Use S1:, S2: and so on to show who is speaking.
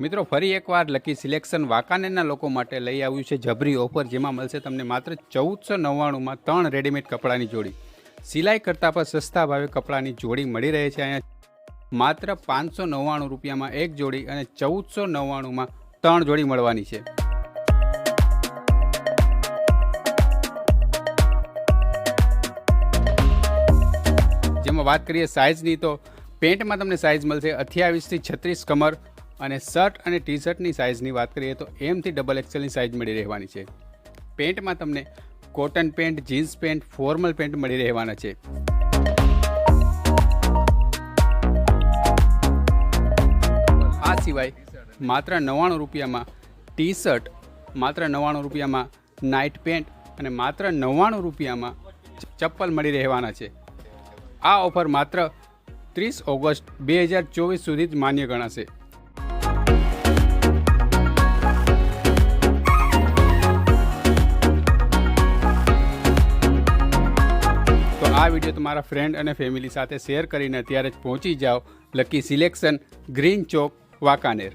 S1: મિત્રો, ફરી એકવાર લકી સિલેક્શન વાંકાનેરના લોકો માટે લઈ આવ્યું છે જબરી ઓફર, જેમાં મળશે તમને માત્ર ચૌદસો નવ્વાણુંમાં ત્રણ રેડીમેડ કપડાની જોડી. સિલાઈ કરતાં પણ સસ્તા ભાવે કપડાની જોડી મળી રહે છે અહીંયા. માત્ર પાંચસો નવ્વાણું રૂપિયામાં એક જોડી અને ચૌદસો નવ્વાણુંમાં ત્રણ જોડી મળવાની છે. જેમાં વાત કરીએ સાઇઝની તો પેન્ટમાં તમને સાઇઝ મળશે અઠ્યાવીસથી છત્રીસ કમર અને શર્ટ અને ટી શર્ટની સાઇઝની વાત કરીએ તો એમથી ડબલ એક્સેલની સાઇઝ મળી રહેવાની છે. પેન્ટમાં તમને cotton pant jeans pant formal pant મળી રહેવાના છે. આ સિવાય માત્ર નવ્વાણું રૂપિયામાં ટી શર્ટ માત્ર નવ્વાણું રૂપિયામાં નાઇટ પેન્ટ અને માત્ર નવ્વાણું રૂપિયામાં ચપ્પલ મળી રહેવાના છે. આ ઓફર માત્ર ત્રીસ ઓગસ્ટ બે હજાર ચોવીસ સુધી જ માન્ય ગણાશે. આ વીડિયો તમારા ફ્રેન્ડ અને ફેમિલી સાથે શેર કરીને અત્યારે જ પહોંચી જાઓ. લકી સિલેક્શન ગ્રીન ચોક વાંકાનેર.